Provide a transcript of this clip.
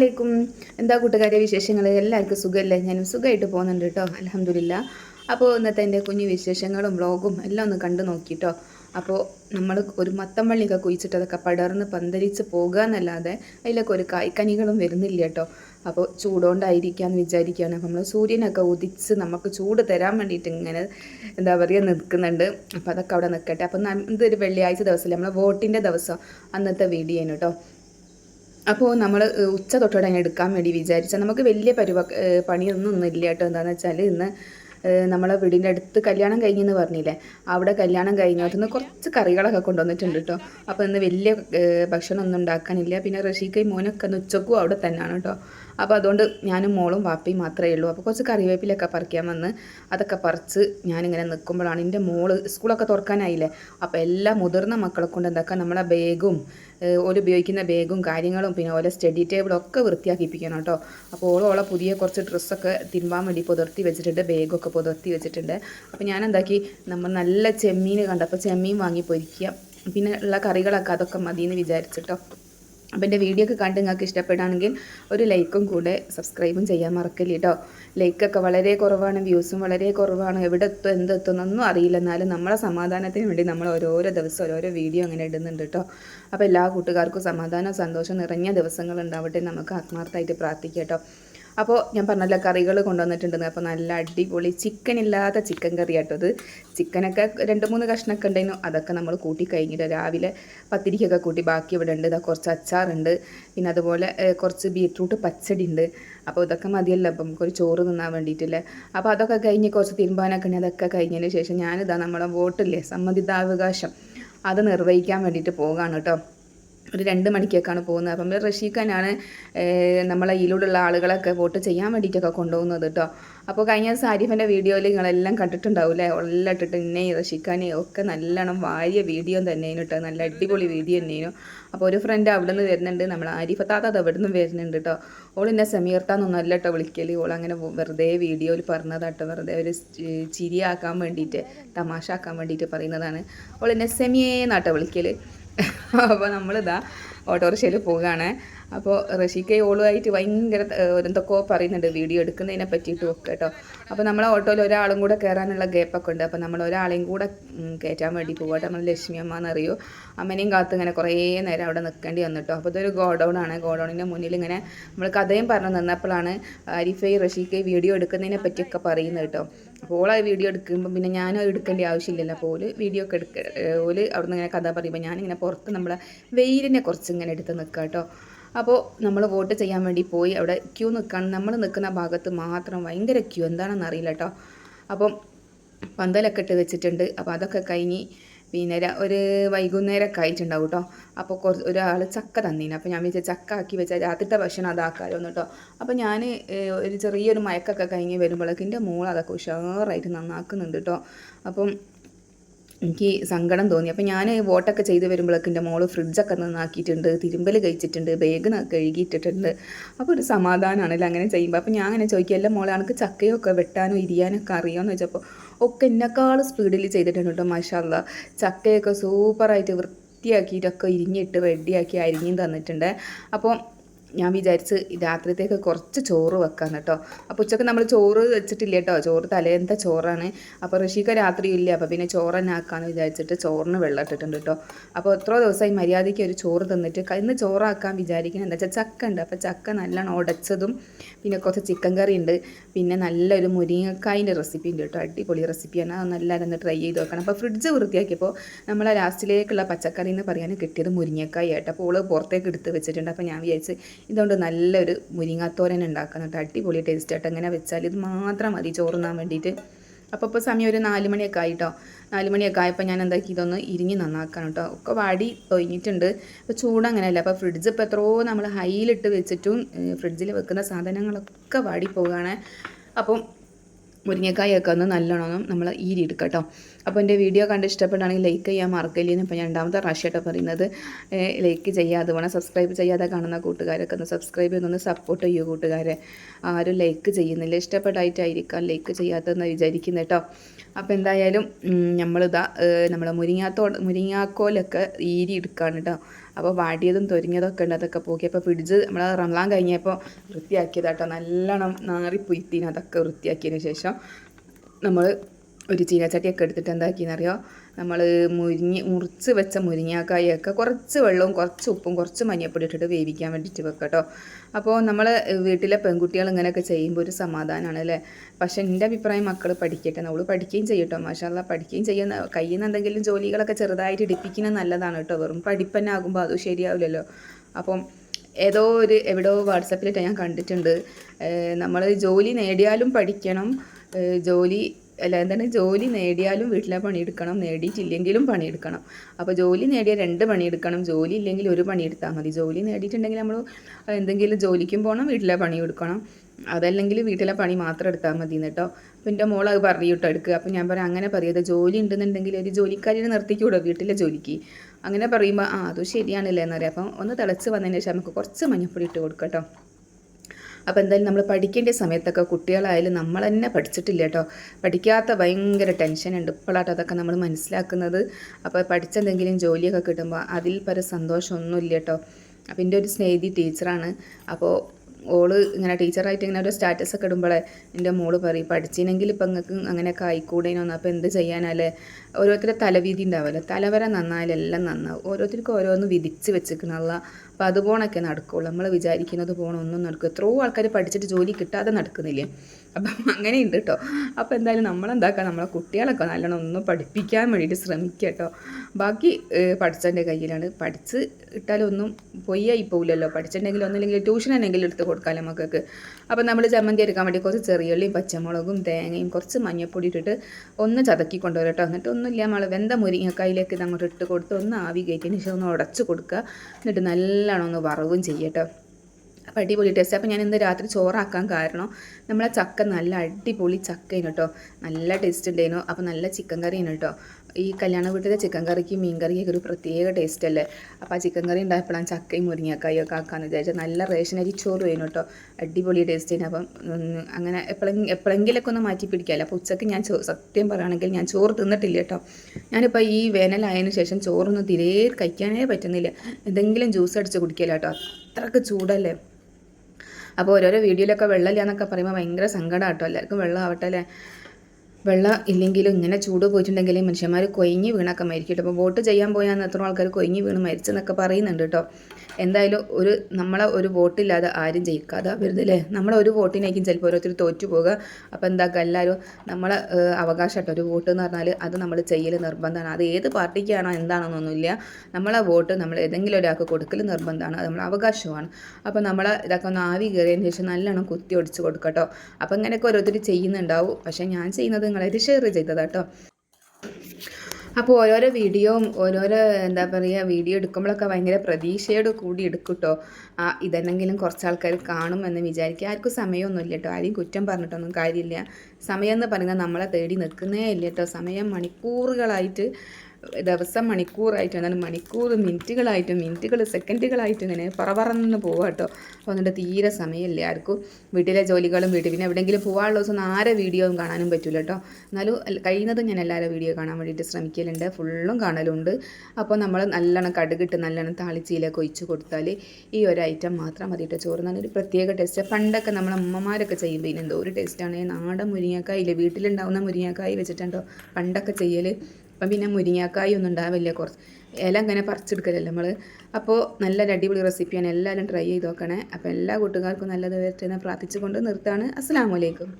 Hello അസ്സാം വലൈക്കും എന്താ കൂട്ടുകാരെ വിശേഷങ്ങൾ എല്ലാവർക്കും സുഖമല്ലേ ഞാനും സുഖമായിട്ട് പോകുന്നുണ്ട് കേട്ടോ. അലഹമില്ല അപ്പോൾ ഇന്നത്തെ എന്റെ കുഞ്ഞു വിശേഷങ്ങളും വ്ളോഗും എല്ലാം ഒന്ന് കണ്ടു നോക്കിട്ടോ. അപ്പോൾ നമ്മൾ ഒരു മത്തമ്പള്ളിയൊക്കെ കുഴിച്ചിട്ട് അതൊക്കെ പടർന്ന് പന്തലിച്ച് പോകുക എന്നല്ലാതെ അതിലൊക്കെ ഒരു കായ്ക്കനികളും വരുന്നില്ല കേട്ടോ. അപ്പോൾ ചൂടുകൊണ്ടായിരിക്കാമെന്ന് വിചാരിക്കുകയാണ് നമ്മൾ സൂര്യനൊക്കെ ഉദിച്ച് നമുക്ക് ചൂട് തരാൻ വേണ്ടിയിട്ട് ഇങ്ങനെ എന്താ പറയുക നിൽക്കുന്നുണ്ട്. അപ്പോൾ അതൊക്കെ അവിടെ നിൽക്കട്ടെ അപ്പോൾ ഇതൊരു വെള്ളിയാഴ്ച ദിവസമല്ലേ നമ്മൾ വോട്ടിന്റെ ദിവസം അന്നത്തെ വീഡിയോ കേട്ടോ. അപ്പോൾ നമ്മൾ ഉച്ച തൊട്ടോടെ എടുക്കാൻ വേണ്ടി വിചാരിച്ചാൽ നമുക്ക് വലിയ പരുവ പണിയൊന്നും ഒന്നും ഇല്ല കേട്ടോ. എന്താണെന്ന് വെച്ചാൽ ഇന്ന് നമ്മളെ വീടിന്റെ അടുത്ത് കല്യാണം കഴിഞ്ഞെന്ന് പറഞ്ഞില്ലേ? അവിടെ കല്യാണം കഴിഞ്ഞു അതിന് കുറച്ച് കറികളൊക്കെ കൊണ്ടുവന്നിട്ടുണ്ട് കേട്ടോ. അപ്പോൾ ഇന്ന് വലിയ ഭക്ഷണമൊന്നും ഉണ്ടാക്കാനില്ല. പിന്നെ റഷീക്കയും മോനൊക്കെ ഒന്ന് ഉച്ചക്കും അവിടെ തന്നെയാണ് കേട്ടോ. അപ്പോൾ അതുകൊണ്ട് ഞാനും മോളും വാപ്പയും മാത്രമേ ഉള്ളൂ. അപ്പോൾ കുറച്ച് കറിവേപ്പിലൊക്കെ പറിക്കാൻ വന്ന് അതൊക്കെ പറിച്ച് ഞാനിങ്ങനെ നിൽക്കുമ്പോഴാണ് എന്റെ മോൾ സ്കൂളൊക്കെ തുറക്കാനായില്ലേ? അപ്പോൾ എല്ലാ മുതിർന്ന മക്കളെ കൊണ്ട് എന്താക്കുക നമ്മളെ ബാഗും ഓൽ ഉപയോഗിക്കുന്ന ബാഗും കാര്യങ്ങളും പിന്നെ ഓലെ സ്റ്റഡി ടേബിളും ഒക്കെ വൃത്തിയാക്കിപ്പിക്കണം കേട്ടോ. അപ്പോൾ ഓളോളെ പുതിയ കുറച്ച് ഡ്രസ്സൊക്കെ തിരുമ്പാൻ വേണ്ടി പുതിർത്തി വെച്ചിട്ടുണ്ട്. ബാഗൊക്കെ പുതിർത്തി വെച്ചിട്ടുണ്ട്. അപ്പോൾ ഞാൻ എന്താക്കി നമ്മൾ നല്ല ചെമ്മീൻ കണ്ടപ്പോൾ ചെമ്മീൻ വാങ്ങി പൊരിക്കുക പിന്നെ ഉള്ള കറികളൊക്കെ അതൊക്കെ മതി എന്ന് വിചാരിച്ചിട്ടോ. അപ്പോൾ എന്റെ വീഡിയോ ഒക്കെ കണ്ട് നിങ്ങൾക്ക് ഇഷ്ടപ്പെടുകയാണെങ്കിൽ ഒരു ലൈക്കും കൂടെ സബ്സ്ക്രൈബും ചെയ്യാൻ മറക്കില്ല കേട്ടോ ലൈക്കൊക്കെ വളരെ കുറവാണ് വ്യൂസും വളരെ കുറവാണ്. എവിടെ എത്തും എന്തെത്തും എന്നൊന്നും അറിയില്ല. എന്നാലും നമ്മളെ സമാധാനത്തിന് വേണ്ടി നമ്മൾ ഓരോരോ ദിവസം ഓരോരോ വീഡിയോ അങ്ങനെ ഇടുന്നുണ്ട് കേട്ടോ അപ്പോൾ എല്ലാ കൂട്ടുകാർക്കും സമാധാനം സന്തോഷം നിറഞ്ഞ ദിവസങ്ങൾ ഉണ്ടാവട്ടെ നമുക്ക് ആത്മാർത്ഥമായിട്ട് പ്രാർത്ഥിക്കാം കേട്ടോ അപ്പോൾ ഞാൻ പറഞ്ഞല്ലോ കറികൾ കൊണ്ടുവന്നിട്ടുണ്ടെന്ന്. അപ്പോൾ നല്ല അടിപൊളി ചിക്കൻ ഇല്ലാത്ത ചിക്കൻ കറി കേട്ടോ അത് ചിക്കനൊക്കെ രണ്ട് മൂന്ന് കഷ്ണമൊക്കെ ഉണ്ടായിരുന്നു. അതൊക്കെ നമ്മൾ കൂട്ടി കഴിഞ്ഞിട്ട് രാവിലെ പത്തിരിക്കൊക്കെ കൂട്ടി ബാക്കി ഇവിടെ ഉണ്ട്. ഇതാ കുറച്ച് അച്ചാറുണ്ട്. പിന്നെ അതുപോലെ കുറച്ച് ബീട്രൂട്ട് പച്ചടി ഉണ്ട്. അപ്പോൾ ഇതൊക്കെ മതിയല്ലോ. അപ്പം നമുക്കൊരു ചോറ് തിന്നാൻ വേണ്ടിയിട്ടില്ലേ. അപ്പോൾ അതൊക്കെ കഴിഞ്ഞ് കുറച്ച് തിരുമ്പാനൊക്കെ ഉണ്ട്. അതൊക്കെ കഴിഞ്ഞതിന് ശേഷം ഞാനിതാ നമ്മളെ വോട്ടില്ലേ സമ്മതിതാവകാശം അത് നിർവഹിക്കാൻ വേണ്ടിയിട്ട് പോകാണ് കേട്ടോ. ഒരു രണ്ട് മണിക്കൊക്കെയാണ് പോകുന്നത്. അപ്പം റഷീഖാനാണ് നമ്മളെ ഇതിലൂടെയുള്ള ആളുകളൊക്കെ വോട്ട് ചെയ്യാൻ വേണ്ടിയിട്ടൊക്കെ കൊണ്ടുപോകുന്നത് കേട്ടോ അപ്പോൾ കഴിഞ്ഞ ദിവസം ആരിഫിന്റെ വീഡിയോയിൽ നിങ്ങളെല്ലാം കണ്ടിട്ടുണ്ടാവില്ലേ? എല്ലാം ഇട്ടിട്ട് ഇന്നെ റഷീഖാനെയും ഒക്കെ നല്ലോണം വാരിയ വീഡിയോ തന്നെയാണ് കേട്ടോ നല്ല അടിപൊളി വീഡിയോ തന്നെയാണ് അപ്പോൾ ഒരു ഫ്രണ്ട് അവിടെ നിന്ന് വരുന്നുണ്ട്. നമ്മൾ ആരിഫ അത് അവിടെ നിന്ന് വരുന്നുണ്ട് കേട്ടോ ഓൾ എന്നെ സമീർത്താന്നൊന്നും അല്ല കേട്ടോ വിളിക്കൽ ഓൾ അങ്ങനെ വെറുതെ വീഡിയോയിൽ പറഞ്ഞതാട്ടോ വെറുതെ ഒരു ചിരിയാക്കാൻ വേണ്ടിയിട്ട് തമാശ ആക്കാൻ വേണ്ടിയിട്ട് പറയുന്നതാണ്. ഓൾ എന്നെ സെമിയേന്നാട്ടോ വിളിക്കൽ അപ്പോൾ നമ്മളിതാ ഓട്ടോറിക്ഷയിൽ പോവുകയാണ്. അപ്പോൾ റഷിക്ക ഓളുമായിട്ട് ഭയങ്കര എന്തൊക്കെയോ പറയുന്നുണ്ട് വീഡിയോ എടുക്കുന്നതിനെ പറ്റിയിട്ടും ഒക്കെ കേട്ടോ അപ്പോൾ നമ്മളെ ഓട്ടോയിൽ ഒരാളും കൂടെ കയറാനുള്ള ഗ്യാപ്പൊക്കെ ഉണ്ട്. അപ്പോൾ നമ്മൾ ഒരാളെയും കൂടെ കയറ്റാൻ വേണ്ടി പോകട്ടെ നമ്മൾ ലക്ഷ്മി അമ്മ എന്നറിയൂ അമ്മനെയും കാത്ത് ഇങ്ങനെ കുറേ നേരം അവിടെ നിൽക്കേണ്ടി വന്നിട്ടോ. അപ്പോൾ ഇതൊരു ഗോഡൗൺ ആണ്. ഗോഡൗണിന്റെ മുന്നിൽ ഇങ്ങനെ നമ്മൾ കഥയും പറഞ്ഞു നിന്നപ്പോഴാണ് അരിഫൈ റഷീക്കെ വീഡിയോ എടുക്കുന്നതിനെ പറ്റിയൊക്കെ പറയുന്നത് കേട്ടോ. അപ്പോൾ ആ വീഡിയോ എടുക്കുമ്പോൾ പിന്നെ ഞാനും എടുക്കേണ്ട ആവശ്യമില്ലല്ലോ. അപ്പോൾ ഓൽ വീഡിയോ ഒക്കെ എടുക്ക ഓൽ അവിടുന്ന് ഇങ്ങനെ കഥ പറയുമ്പോൾ ഞാനിങ്ങനെ പുറത്ത് നമ്മളെ വെയിലിനെ കുറച്ച് ഇങ്ങനെ എടുത്ത് നിൽക്കുക കേട്ടോ അപ്പോൾ നമ്മൾ വോട്ട് ചെയ്യാൻ വേണ്ടി പോയി അവിടെ ക്യൂ നിൽക്കണം നമ്മൾ നിൽക്കുന്ന ഭാഗത്ത് മാത്രം ഭയങ്കര ക്യൂ എന്താണെന്ന് അറിയില്ല കേട്ടോ അപ്പം പന്തലൊക്കെ ഇട്ട് വെച്ചിട്ടുണ്ട്. അപ്പോൾ അതൊക്കെ കഴിഞ്ഞ് പിന്നെ ഒരു വൈകുന്നേരമൊക്കെ ആയിട്ടുണ്ടാവും കേട്ടോ അപ്പോൾ കുറച്ച് ഒരാൾ ചക്ക തന്നീന്. അപ്പോൾ ഞാൻ വിചാരിച്ച ചക്ക ആക്കി വെച്ചാൽ രാത്രിത്തെ ഭക്ഷണം അതാക്കാമല്ലോ കേട്ടോ അപ്പോൾ ഞാൻ ഒരു ചെറിയൊരു മയക്കൊക്കെ കഴിഞ്ഞ് വരുമ്പോഴേക്കും എന്റെ മോൾ അതൊക്കെ ഉഷാറായിട്ട് നന്നാക്കുന്നുണ്ട് കേട്ടോ അപ്പം എനിക്ക് സങ്കടം തോന്നി. അപ്പോൾ ഞാൻ വോട്ടൊക്കെ ചെയ്ത് വരുമ്പോഴൊക്കെ എന്റെ മോൾ ഫ്രിഡ്ജൊക്കെ നന്നാക്കിയിട്ടുണ്ട് തിരുമ്പൽ കഴിച്ചിട്ടുണ്ട് ബാഗ് കഴുകിയിട്ടിട്ടുണ്ട്. അപ്പോൾ ഒരു സമാധാനമാണല്ലോ അങ്ങനെ ചെയ്യുമ്പോൾ അപ്പോൾ ഞാൻ അങ്ങനെ ചോദിക്കുക എല്ലാ മോളെ എനിക്ക് ചക്കയൊക്കെ വെട്ടാനോ ഇരിയാനൊക്കെ അറിയാമെന്ന് വെച്ചപ്പോൾ ഒക്കെ എന്നെക്കാൾ സ്പീഡിൽ ചെയ്തിട്ടുണ്ട് കേട്ടോ മാഷാല്ല ചക്കയൊക്കെ സൂപ്പറായിട്ട് വൃത്തിയാക്കിയിട്ടൊക്കെ ഇരിഞ്ഞിട്ട് റെഡിയാക്കി അരിഞ്ഞും തന്നിട്ടുണ്ട്. അപ്പോൾ ഞാൻ വിചാരിച്ച് രാത്രിത്തേക്ക് കുറച്ച് ചോറ് വെക്കാൻ കേട്ടോ. അപ്പോൾ ഉച്ചയ്ക്ക് നമ്മൾ ചോറ് വെച്ചിട്ടില്ല കേട്ടോ. ചോറ് തലേന്നത്തെ ചോറാണ്. അപ്പോൾ ഋഷിക്ക് രാത്രി ഇല്ല അപ്പോൾ പിന്നെ ചോറ് തന്നെ ആക്കാമെന്ന് വിചാരിച്ചിട്ട് ചോറിന് വെള്ളം ഇട്ടിട്ടുണ്ട് കേട്ടോ. അപ്പോൾ എത്ര ദിവസമായി മര്യാദയ്ക്ക് ഒരു ചോറ് തന്നിട്ട് ഇന്ന് ചോറാക്കാൻ വിചാരിക്കുന്നത് എന്താ വെച്ചാൽ ചക്ക ഉണ്ട്. അപ്പോൾ ചക്ക നല്ലോണം ഉടച്ചതും പിന്നെ കുറച്ച് ചിക്കൻ കറി ഉണ്ട്. പിന്നെ നല്ലൊരു മുരിങ്ങക്കായിന്റെ റെസിപ്പി ഉണ്ട് കേട്ടോ. അടിപൊളി റെസിപ്പിയാണ് അത് നല്ല ഒന്ന് ട്രൈ ചെയ്ത് നോക്കണം. അപ്പോൾ ഫ്രിഡ്ജ് വൃത്തിയാക്കിയപ്പോൾ നമ്മളെ ലാസ്റ്റിലേക്കുള്ള പച്ചക്കറി എന്ന് പറയാൻ കിട്ടിയത് മുരിങ്ങക്കായി ആയിട്ട്. അപ്പോൾ ഓൾ പുറത്തേക്ക് എടുത്ത് വെച്ചിട്ടുണ്ട്. അപ്പോൾ ഞാൻ വിചാരിച്ച് ഇതുകൊണ്ട് നല്ലൊരു മുരിങ്ങാത്തോരൻ ഉണ്ടാക്കുന്നുണ്ട് അടിപൊളി ടേസ്റ്റ് ആയിട്ട് അങ്ങനെ വെച്ചാൽ ഇത് മാത്രം മതി ചോറുന്നാൻ വേണ്ടിയിട്ട്. അപ്പോൾ ഇപ്പോൾ സമയം ഒരു നാല് മണിയൊക്കെ ആയിട്ടോ. നാല് മണിയൊക്കെ ആയപ്പോൾ ഞാൻ എന്താക്കി ഇതൊന്ന് ഇരിഞ്ഞ് നന്നാക്കാൻ കേട്ടോ. ഒക്കെ വാടി തൊഴിഞ്ഞിട്ടുണ്ട്. അപ്പോൾ ചൂട് അങ്ങനെയല്ല അപ്പോൾ ഫ്രിഡ്ജ് ഇപ്പോൾ എത്രയോ നമ്മൾ ഹൈയിലിട്ട് വെച്ചിട്ടും ഫ്രിഡ്ജിൽ വെക്കുന്ന സാധനങ്ങളൊക്കെ വാടി പോവുകയാണ്. അപ്പം മുരിങ്ങക്കായൊക്കെ ഒന്ന് നല്ലോണം നമ്മൾ ഈരിയെടുക്കുക കേട്ടോ അപ്പോൾ എന്റെ വീഡിയോ കണ്ട് ഇഷ്ടപ്പെടുകയാണെങ്കിൽ ലൈക്ക് ചെയ്യാൻ മറക്കില്ലെന്ന് ഇപ്പോൾ ഞാൻ രണ്ടാമത്തെ പ്രാവശ്യമായിട്ട് പറയുന്നത്. ലൈക്ക് ചെയ്യുക അതുപോലെ സബ്സ്ക്രൈബ് ചെയ്യാതെ കാണുന്ന കൂട്ടുകാരൊക്കെ ഒന്ന് സബ്സ്ക്രൈബ് ചെയ്തൊന്ന് സപ്പോർട്ട് ചെയ്യൂ കൂട്ടുകാരെ. ആരും ലൈക്ക് ചെയ്യുന്നില്ല. ഇഷ്ടപ്പെട്ടായിട്ടായിരിക്കാം ലൈക്ക് ചെയ്യാത്തതെന്ന് വിചാരിക്കുന്നത് കേട്ടോ അപ്പോൾ എന്തായാലും നമ്മളിതാ നമ്മളെ മുരിങ്ങാത്തോ മുരിങ്ങാക്കോലൊക്കെ ഈരി എടുക്കുകയാണ് കേട്ടോ അപ്പോൾ വാടിയതും തൊരിഞ്ഞതൊക്കെ ഉണ്ട്. അതൊക്കെ പോക്കി അപ്പോൾ ഫ്രിഡ്ജ് നമ്മൾ റംലാൻ കഴിഞ്ഞപ്പോൾ വൃത്തിയാക്കിയതാട്ടോ. നല്ലോണം നാറിപ്പൊയ്ത്തിന് അതൊക്കെ വൃത്തിയാക്കിയതിന് ശേഷം നമ്മൾ ഒരു ചീനച്ചട്ടിയൊക്കെ എടുത്തിട്ട് എന്താക്കിയെന്നറിയോ? നമ്മൾ മുരിഞ്ഞ് മുറിച്ച് വെച്ച മുരിങ്ങാക്കായൊക്കെ കുറച്ച് വെള്ളവും കുറച്ച് ഉപ്പും കുറച്ച് മഞ്ഞൾപ്പൊടി ഇട്ടിട്ട് വേവിക്കാൻ വേണ്ടിയിട്ട് വെക്കാം കേട്ടോ അപ്പോൾ നമ്മൾ വീട്ടിലെ പെൺകുട്ടികൾ ഇങ്ങനെയൊക്കെ ചെയ്യുമ്പോൾ ഒരു സമാധാനമാണ് അല്ലേ? പക്ഷേ എന്റെ അഭിപ്രായം മക്കൾ പഠിക്കട്ടെ നമ്മൾ പഠിക്കുകയും ചെയ്യട്ടോ മാഷാല്ല പഠിക്കുകയും ചെയ്യുന്ന കയ്യിൽ നിന്ന് എന്തെങ്കിലും ജോലികളൊക്കെ ചെറുതായിട്ട് ഇടിപ്പിക്കുന്നത് നല്ലതാണ് കേട്ടോ. വെറും പഠിപ്പന്നെ ആകുമ്പോൾ അത് ശരിയാവില്ലല്ലോ. അപ്പം ഏതോ ഒരു എവിടെയോ വാട്സപ്പിലിട്ട് ഞാൻ കണ്ടിട്ടുണ്ട്. നമ്മൾ ജോലി നേടിയാലും പഠിക്കണം. ജോലി അല്ല എന്താണ്? ജോലി നേടിയാലും വീട്ടിലെ പണിയെടുക്കണം നേടിയിട്ടില്ലെങ്കിലും പണിയെടുക്കണം. അപ്പോൾ ജോലി നേടിയ രണ്ട് പണിയെടുക്കണം. ജോലി ഇല്ലെങ്കിൽ ഒരു പണിയെടുത്താൽ മതി. ജോലി നേടിയിട്ടുണ്ടെങ്കിൽ നമ്മൾ എന്തെങ്കിലും ജോലിക്കും പോകണം വീട്ടിലെ പണി എടുക്കണം. അതല്ലെങ്കിൽ വീട്ടിലെ പണി മാത്രം എടുത്താൽ മതി കേട്ടോ. അപ്പോൾ എന്റെ മോൾ അത് പറഞ്ഞു കേട്ടോ എടുക്കുക. അപ്പോൾ ഞാൻ പറയാം അങ്ങനെ പറയത് ജോലി ഉണ്ടെന്നുണ്ടെങ്കിൽ ഒരു ജോലിക്കാരിനെ നിർത്തിക്കൂടോ വീട്ടിലെ ജോലിക്ക്? അങ്ങനെ പറയുമ്പോൾ ആ അത് ശരിയാണല്ലേ എന്നറിയാം അപ്പം ഒന്ന് തിളച്ച് വന്നതിന് ശേഷം നമുക്ക് കുറച്ച് മഞ്ഞപ്പൊടി ഇട്ട് കൊടുക്കാം അപ്പോൾ എന്തായാലും നമ്മൾ പഠിക്കേണ്ട സമയത്തൊക്കെ കുട്ടികളായാലും നമ്മൾ തന്നെ പഠിച്ചിട്ടില്ല കേട്ടോ. പഠിക്കാത്ത ഭയങ്കര ടെൻഷനുണ്ട് ഇപ്പോഴാട്ടോ അതൊക്കെ നമ്മൾ മനസ്സിലാക്കുന്നത്. അപ്പോൾ പഠിച്ചെന്തെങ്കിലും ജോലിയൊക്കെ കിട്ടുമ്പോൾ അതിൽ പര സന്തോഷമൊന്നുമില്ല കേട്ടോ. അപ്പോൾ എന്റെ ഒരു സ്നേഹിതി ടീച്ചറാണ്. അപ്പോൾ ഓൾ ഇങ്ങനെ ടീച്ചറായിട്ട് ഇങ്ങനെ ഒരു സ്റ്റാറ്റസ് ഒക്കെ ഇടുമ്പോഴേ എന്റെ മോൾ പറയും പഠിച്ചിനെങ്കിൽ ഇപ്പം നിങ്ങൾക്ക് അങ്ങനെയൊക്കെ ആയിക്കൂടേനോന്ന് അപ്പോൾ എന്ത് ചെയ്യാനല്ലേ? ഓരോരുത്തരുടെ തലവീതി ഉണ്ടാവുമല്ലോ തലവര നന്നായാലും എല്ലാം നന്നാവും. ഓരോരുത്തർക്കും ഓരോന്ന് വിധിച്ച് വെച്ചിരിക്കണല്ല അപ്പോൾ അതുപോണൊക്കെ നടക്കുള്ളൂ. നമ്മൾ വിചാരിക്കുന്നത് പോകണമൊന്നും നടക്കും. എത്രയോ ആൾക്കാർ പഠിച്ചിട്ട് ജോലി കിട്ടാതെ നടക്കുന്നില്ലേ? അപ്പം അങ്ങനെയുണ്ട് കേട്ടോ അപ്പോൾ എന്തായാലും നമ്മളെന്താക്കുക നമ്മളെ കുട്ടികളൊക്കെ നല്ലോണം ഒന്ന് പഠിപ്പിക്കാൻ വേണ്ടിയിട്ട് ശ്രമിക്കുക കേട്ടോ ബാക്കി പഠിച്ചതിന്റെ കയ്യിലാണ്. പഠിച്ച് ഇട്ടാലൊന്നും പൊയ്യായി പോകില്ലല്ലോ പഠിച്ചിട്ടുണ്ടെങ്കിൽ ഒന്നില്ലെങ്കിൽ ട്യൂഷൻ എന്നെങ്കിലും എടുത്ത് കൊടുക്കാമല്ലോ മക്കൾക്ക് അപ്പോൾ നമ്മൾ ചമ്മന്തി എടുക്കാൻ വേണ്ടി കുറച്ച് ചെറിയുള്ളിയും പച്ചമുളകും തേങ്ങയും കുറച്ച് മഞ്ഞപ്പൊടി ഇട്ടിട്ട് ഒന്ന് ചതക്കി കൊണ്ടുവരാം കേട്ടോ എന്നിട്ട് ഒന്നുമില്ല നമ്മൾ വെന്ത മുരിങ്ങക്കായിലേക്ക് ഇത് അങ്ങോട്ട് ഇട്ട് കൊടുത്ത് ഒന്ന് ആവി കയറ്റിയതിന് ശേഷം ഒന്ന് ഉടച്ച് കൊടുക്കുക. എന്നിട്ട് നല്ലോണം ഒന്ന് വറവും ചെയ്യട്ടോ. അപ്പോൾ അടിപൊളി ടേസ്റ്റ് അപ്പോൾ ഞാൻ ഇന്ന് രാത്രി ചോറാക്കാൻ കാരണം നമ്മളെ ചക്ക നല്ല അടിപൊളി ചക്കയാണ് കേട്ടോ. നല്ല ടേസ്റ്റ് ഉണ്ടായിരുന്നു. അപ്പോൾ നല്ല ചിക്കൻ കറിയാണ് കേട്ടോ. ഈ കല്യാണ വീട്ടിലെ ചിക്കൻ കറിക്ക് മീൻ കറിയൊക്കെ ഒരു പ്രത്യേക ടേസ്റ്റ് അല്ലേ? അപ്പോൾ ആ ചിക്കൻ കറി ഉണ്ടായപ്പോഴാണ് ചക്കയും മുരിങ്ങക്കായും ഒക്കെ ആക്കാമെന്ന് വിചാരിച്ചത്. നല്ല റേഷൻ ചോറ് വേണം കേട്ടോ. അടിപൊളി ടേസ്റ്റ് ചെയ്യുന്നത് അപ്പം അങ്ങനെ എപ്പോഴെങ്കിലും എപ്പോഴെങ്കിലൊക്കെ ഒന്ന് മാറ്റി പിടിക്കാമല്ലോ അപ്പോൾ ഉച്ചയ്ക്ക് ഞാൻ സത്യം പറയുകയാണെങ്കിൽ ഞാൻ ചോറ് തിന്നിട്ടില്ല കേട്ടോ. ഞാനിപ്പോൾ ഈ വേനലായതിന് ശേഷം ചോറൊന്നും തീരെ കഴിക്കാനേ പറ്റുന്നില്ല. എന്തെങ്കിലും ജ്യൂസ് അടിച്ച് കുടിക്കില്ല കേട്ടോ. അത്രയ്ക്ക് ചൂടല്ലേ? അപ്പോൾ ഓരോരോ വീഡിയോയിലൊക്കെ വെള്ളമില്ല എന്നൊക്കെ പറയുമ്പോൾ ഭയങ്കര സങ്കടം കേട്ടോ. എല്ലാവർക്കും വെള്ളം ആവട്ടെ അല്ലേ വെള്ളം ഇല്ലെങ്കിലും ഇങ്ങനെ ചൂട് പോയിട്ടുണ്ടെങ്കിൽ മനുഷ്യന്മാർ കൊയിഞ്ഞ് വീണൊക്കെ മരിക്കട്ടെ അപ്പോൾ വോട്ട് ചെയ്യാൻ പോയാൽ എത്ര ആൾക്കാർ കൊയിഞ്ഞ് വീണ് മരിച്ചെന്നൊക്കെ പറയുന്നുണ്ട് കേട്ടോ. എന്തായാലും ഒരു നമ്മളെ ഒരു വോട്ടില്ലാതെ ആരും ജയിക്കാതെ വരുന്നില്ലേ നമ്മളെ ഒരു വോട്ടിനേക്കും ചിലപ്പോൾ ഓരോരുത്തർ തോറ്റു പോകുക അപ്പോൾ എന്താക്കുക എല്ലാവരും നമ്മളെ അവകാശമായിട്ട് അവകാശം കേട്ടോ ഒരു വോട്ട് എന്ന് പറഞ്ഞാൽ അത് നമ്മൾ ചെയ്യൽ നിർബന്ധമാണ്. അത് ഏത് പാർട്ടിക്കാണോ എന്താണെന്നൊന്നുമില്ല. നമ്മളെ വോട്ട് നമ്മൾ ഏതെങ്കിലും ഒരാൾക്ക് കൊടുക്കൽ നിർബന്ധമാണ്. അത് നമ്മളെ അവകാശമാണ്. അപ്പോൾ നമ്മളെ ഇതൊക്കെ ഒന്ന് ആവി കയറിയതിന് ശേഷം നല്ലോണം കുത്തി ഒടിച്ച് കൊടുക്കട്ടോ അപ്പോൾ ഇങ്ങനെയൊക്കെ ഓരോരുത്തർ ചെയ്യുന്നുണ്ടാവും. പക്ഷേ ഞാൻ ചെയ്യുന്നത് നിങ്ങളായിട്ട് ഷെയർ ചെയ്തതാട്ടോ. അപ്പോൾ ഓരോരോ വീഡിയോയും ഓരോരോ എന്താ പറയുക വീഡിയോ എടുക്കുമ്പോഴൊക്കെ ഭയങ്കര പ്രതീക്ഷയോട് കൂടി എടുക്കും കേട്ടോ ആ ഇതെന്നെങ്കിലും കുറച്ച് ആൾക്കാർ കാണും എന്ന് വിചാരിക്കുക. ആർക്കും സമയമൊന്നുമില്ല കേട്ടോ ആരെയും കുറ്റം പറഞ്ഞിട്ടൊന്നും കാര്യമില്ല. സമയം എന്ന് പറയുന്നത് നമ്മളെ തേടി നിൽക്കുന്നേ ഇല്ല കേട്ടോ സമയം മണിക്കൂറുകളായിട്ട് ദിവസം മണിക്കൂറായിട്ട് എന്താണ് മണിക്കൂർ മിനിറ്റുകളായിട്ട് മിനിറ്റുകൾ സെക്കൻഡുകളായിട്ട് ഇങ്ങനെ പറവറന്ന് പോവാം കേട്ടോ. അപ്പോൾ എന്നിട്ട് തീരെ സമയമില്ല. ആർക്കും വീട്ടിലെ ജോലികളും വീട്ടിൽ പിന്നെ എവിടെയെങ്കിലും പോകാനുള്ള ദിവസം ആരെ വീഡിയോയും കാണാനും പറ്റില്ല കേട്ടോ. എന്നാലും കഴിയുന്നതും ഞാൻ എല്ലാവരും വീഡിയോ കാണാൻ വേണ്ടിയിട്ട് ശ്രമിക്കലുണ്ട്. ഫുള്ളും കാണലുണ്ട്. അപ്പോൾ നമ്മൾ നല്ലോണം കടുകിട്ട് നല്ലോണം താളിച്ചയിലേക്ക് ഒഴിച്ച് കൊടുത്താൽ ഈ ഒരു ഐറ്റം മാത്രം മതി ചോറ്. നല്ലൊരു പ്രത്യേക ടേസ്റ്റ് പണ്ടൊക്കെ നമ്മളെ അമ്മമാരൊക്കെ ചെയ്യുമ്പോൾ ഇതിന് എന്തോ ഒരു ടേസ്റ്റാണ് നാടൻ മുരിങ്ങക്കായില്ലേ വീട്ടിലുണ്ടാവുന്ന മുരിങ്ങക്കായി വെച്ചിട്ടുണ്ടോ പണ്ടൊക്കെ ചെയ്യൽ അപ്പം പിന്നെ മുരിങ്ങാക്കായി ഒന്നും ഉണ്ടാവില്ല കുറച്ച്. ഇല അങ്ങനെ പറിച്ചെടുക്കലല്ലേ നമ്മൾ? അപ്പോൾ നല്ലൊരു അടിപൊളി റെസിപ്പിയാണ് എല്ലാവരും ട്രൈ ചെയ്ത് നോക്കണേ. അപ്പോൾ എല്ലാ കൂട്ടുകാർക്കും നല്ലത് വരട്ടെ എന്ന് പ്രാർത്ഥിച്ചുകൊണ്ട് നിർത്താണ് അസ്സാം വലൈക്കും